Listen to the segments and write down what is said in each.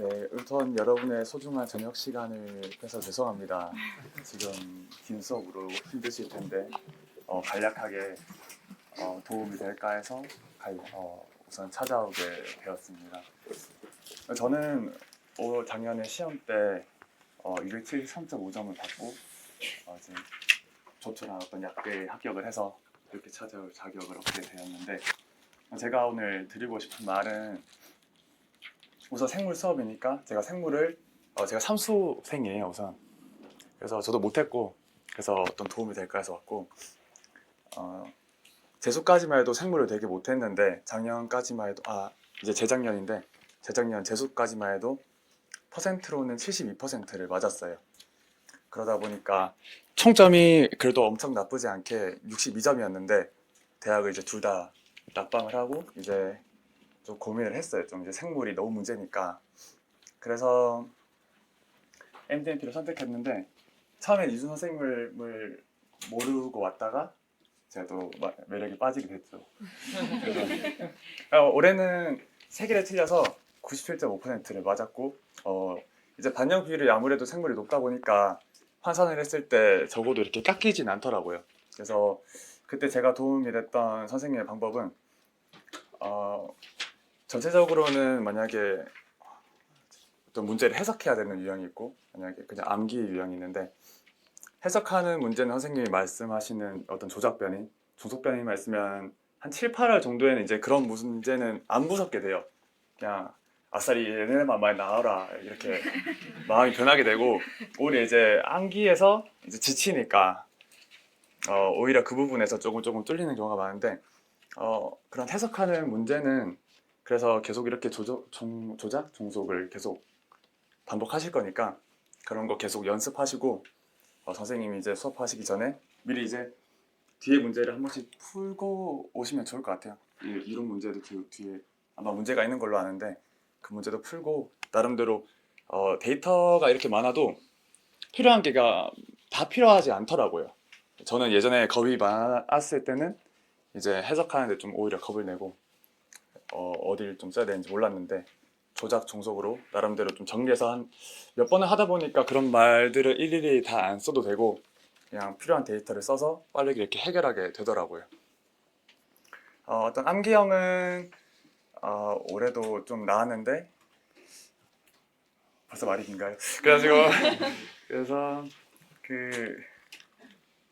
네, 우선 여러분의 소중한 저녁 시간을 뺏어 죄송합니다. 지금 긴 수업으로 힘드실 텐데 어, 간략하게 어, 도움이 될까 해서 갈- 어, 우선 찾아오게 되었습니다. 저는 올 작년에 시험 때 어, 273.5점을 받고 어, 이제 조촐한 어떤 약대에 합격을 해서 이렇게 찾아올 자격을 얻게 되었는데 제가 오늘 드리고 싶은 말은 우선 생물 수업이니까 제가 생물을 어, 제가 삼수생이에요 우선. 그래서 저도 못했고 그래서 어떤 도움이 될까 해서 왔고 어, 재수까지만 해도 생물을 되게 못했는데 작년까지만 해도 아 이제 재작년인데 재작년 재수까지만 해도 퍼센트로는 72%를 맞았어요. 그러다 보니까 총점이 그래도 엄청 나쁘지 않게 62점이었는데 대학을 이제 둘 다 낙방을 하고 이제 좀 고민을 했어요. 좀 이제 생물이 너무 문제니까. 그래서 MDMP를 선택했는데 처음에 이준 선생님을 모르고 왔다가 제가 또 마- 매력에 빠지게 됐죠. 그래서 어, 올해는 세 개를 틀려서 97.5%를 맞았고 어, 이제 반영 비율이 아무래도 생물이 높다 보니까 환산을 했을 때 적어도 이렇게 깎이진 않더라고요. 그래서 그때 제가 도움이 됐던 선생님의 방법은 어, 전체적으로는 만약에 어떤 문제를 해석해야 되는 유형이 있고 만약에 그냥 암기 유형이 있는데 해석하는 문제는 선생님이 말씀하시는 어떤 조작변이 종속변이만 있으면 한 7, 8월 정도에는 이제 그런 문제는 안 무섭게 돼요. 그냥 아싸리 얘네만 많이 나와라 이렇게 마음이 변하게 되고 오히려 이제 암기에서 이제 지치니까 어, 오히려 그 부분에서 조금 조금 뚫리는 경우가 많은데 어, 그런 해석하는 문제는 그래서 계속 이렇게 조조, 종, 조작 종속을 계속 반복하실 거니까 그런 거 계속 연습하시고 어, 선생님이 이제 수업하시기 전에 미리 이제 뒤에 문제를 한 번씩 풀고 오시면 좋을 것 같아요. 이 이론 문제도 그 뒤에 아마 문제가 있는 걸로 아는데 그 문제도 풀고 나름대로 어, 데이터가 이렇게 많아도 필요한 게가 다 필요하지 않더라고요. 저는 예전에 겁이 많았을 때는 이제 해석하는데 좀 오히려 겁을 내고 어, 어디를 좀 써야 되는지 몰랐는데 조작 종속으로 나름대로 좀 정리해서 한 몇 번을 하다 보니까 그런 말들을 일일이 다 안 써도 되고 그냥 필요한 데이터를 써서 빨리 이렇게 해결하게 되더라고요. 어, 어떤 암기형은 어, 올해도 좀 나왔는데 벌써 말이 긴가요? 그래가지고 그래서 그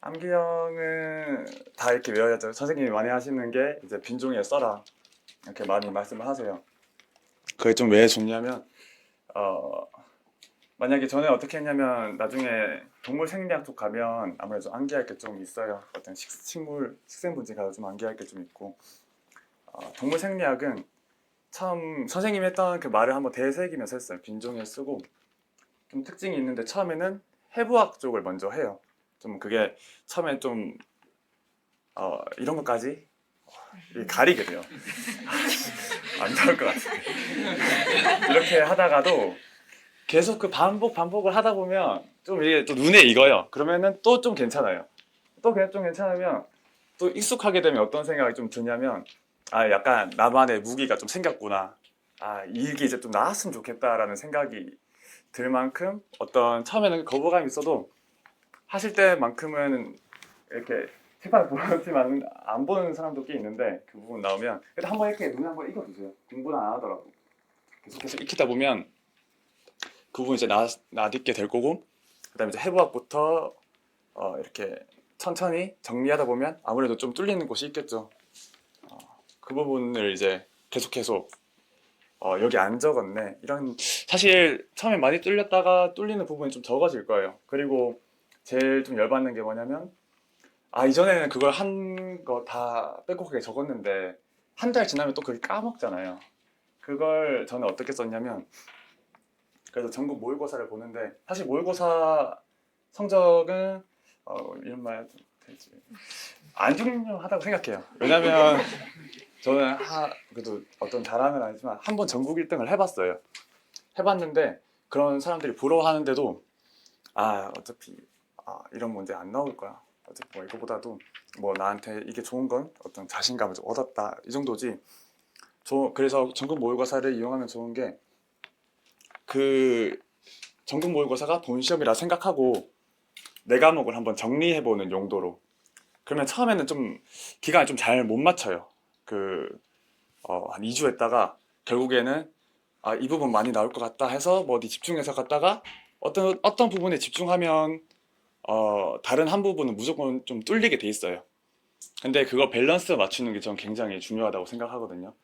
암기형은 다 이렇게 외워야죠. 선생님이 많이 하시는 게 이제 빈종에 써라 이렇게 많이 말씀을 하세요. 그게 좀 왜 좋냐면 어 만약에 저는 어떻게 했냐면 나중에 동물 생리학 쪽 가면 아무래도 암기할 게 좀 있어요. 어떤 식, 식물 식생 분지 가서 좀 암기할 게 좀 있고 어, 동물 생리학은 처음 선생님이 했던 그 말을 한번 되새기면서 했어요. 빈종에 쓰고 좀 특징이 있는데 처음에는 해부학 쪽을 먼저 해요. 좀 그게 처음에 좀 어, 이런 것까지 가리게 돼요. 안 나올 것 같은데 이렇게 하다가도 계속 그 반복 반복을 하다 보면 좀 이게 또 눈에 익어요. 그러면은 또 좀 괜찮아요. 또 그냥 좀 괜찮으면 또 익숙하게 되면 어떤 생각이 좀 드냐면 아 약간 나만의 무기가 좀 생겼구나. 아 이게 이제 좀 나았으면 좋겠다라는 생각이 들 만큼 어떤 처음에는 거부감이 있어도 하실 때만큼은 이렇게 책방을 보지만 안 보는 사람도 꽤 있는데 그 부분 나오면 그래도 한번 이렇게 눈에 한번 익어주세요. 공부는 안 하더라도 계속해서 익히다 보면 그 부분 이제 나 나딛게 될 거고 그다음에 이제 해부학부터 어, 이렇게 천천히 정리하다 보면 아무래도 좀 뚫리는 곳이 있겠죠. 어, 그 부분을 이제 계속 계속 어, 여기 안 적었네 이런 사실 처음에 많이 뚫렸다가 뚫리는 부분이 좀 적어질 거예요. 그리고 제일 좀 열받는 게 뭐냐면 아 이전에는 그걸 한 거 다 빼곡하게 적었는데 한 달 지나면 또 그걸 까먹잖아요. 그걸 저는 어떻게 썼냐면 그래서 전국 모의고사를 보는데 사실 모의고사 성적은 어, 이런 말 되지 안 중요하다고 생각해요. 왜냐면 저는 하, 그래도 어떤 잘하는 아니지만 한 번 전국 1등을 해봤어요. 해봤는데 그런 사람들이 부러워하는데도 아 어차피 아, 이런 문제 안 나올 거야. 뭐 이거보다도 뭐 나한테 이게 좋은 건 어떤 자신감을 좀 얻었다 이 정도지. 저 그래서 전국 모의고사를 이용하면 좋은 게 그 전국 모의고사가 본 시험이라 생각하고 네 과목을 한번 정리해보는 용도로 그러면 처음에는 좀 기간을 좀 잘 못 맞춰요. 그, 어, 한 2주 했다가 결국에는 아, 이 부분 많이 나올 것 같다 해서 뭐 어디 집중해서 갔다가 어떤, 어떤 부분에 집중하면 어, 다른 한 부분은 무조건 좀 뚫리게 돼 있어요. 근데 그거 밸런스 맞추는 게 전 굉장히 중요하다고 생각하거든요.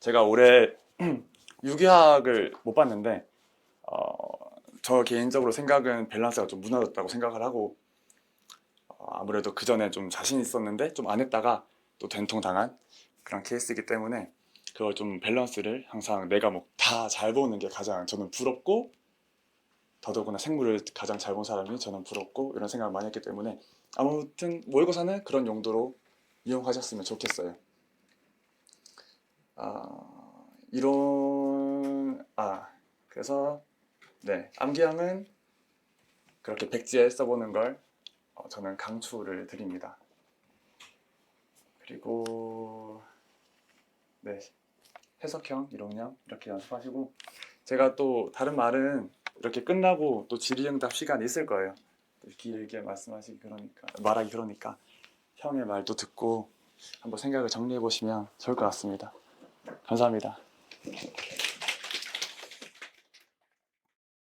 제가 올해 유기학을 못 봤는데 어, 저 개인적으로 생각은 밸런스가 좀 무너졌다고 생각을 하고 어, 아무래도 그 전에 좀 자신 있었는데 좀 안 했다가 또 된통 당한 그런 케이스이기 때문에 그걸 좀 밸런스를 항상 네 과목 다잘 보는 게 가장 저는 부럽고 더더구나 생물을 가장 잘 본 사람이 저는 부럽고 이런 생각을 많이 했기 때문에 아무튼 모의고사는 그런 용도로 이용하셨으면 좋겠어요. 아, 이론 아 그래서 네 암기함은 그렇게 백지에 써보는 걸 어, 저는 강추를 드립니다. 그리고 네 해석형, 이론형 이렇게 연습하시고 제가 또 다른 말은 이렇게 끝나고 또 질의응답 시간이 있을 거예요. 또 길게 말씀하시기 그러니까 말하기 그러니까 형의 말도 듣고 한번 생각을 정리해 보시면 좋을 것 같습니다. 감사합니다.